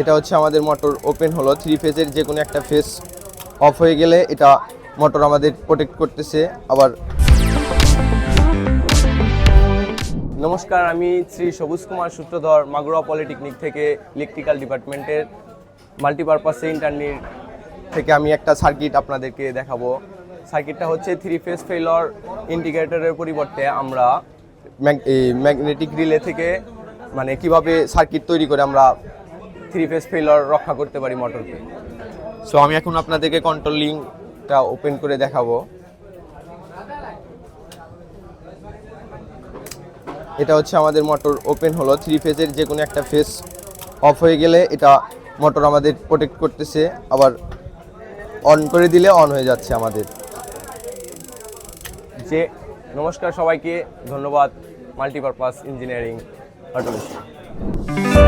এটা হচ্ছে আমাদের মোটর ওপেন হলো। থ্রি ফেজের যে কোনো একটা ফেজ অফ হয়ে গেলে এটা মোটর আমাদের প্রোটেক্ট করতেছে। আবার নমস্কার, আমি শ্রী সবুজ কুমার সূত্রধর, মাগুরা পলিটেকনিক থেকে ইলেকট্রিক্যাল ডিপার্টমেন্টের মাল্টিপারপাস ইন্টারনির থেকে আমি একটা সার্কিট আপনাদেরকে দেখাবো। সার্কিটটা হচ্ছে থ্রি ফেজ ফেলর ইন্ডিকেটরের পরিবর্তে আমরা ম্যাগনেটিক রিলে থেকে মানে কীভাবে সার্কিট তৈরি করে আমরা থ্রি ফেজ ফেলর রক্ষা করতে পারি মোটরকে। সো আমি এখন আপনাদেরকে কন্ট্রোলিংটা ওপেন করে দেখাবো। এটা হচ্ছে আমাদের মোটর ওপেন হলো। থ্রি ফেজের যে কোনো একটা ফেস অফ হয়ে গেলে এটা মোটর আমাদের প্রোটেক্ট করতেছে। আবার অন করে দিলে অন হয়ে যাচ্ছে আমাদের। যে, নমস্কার সবাইকে। ধন্যবাদ। Multipurpose engineering automation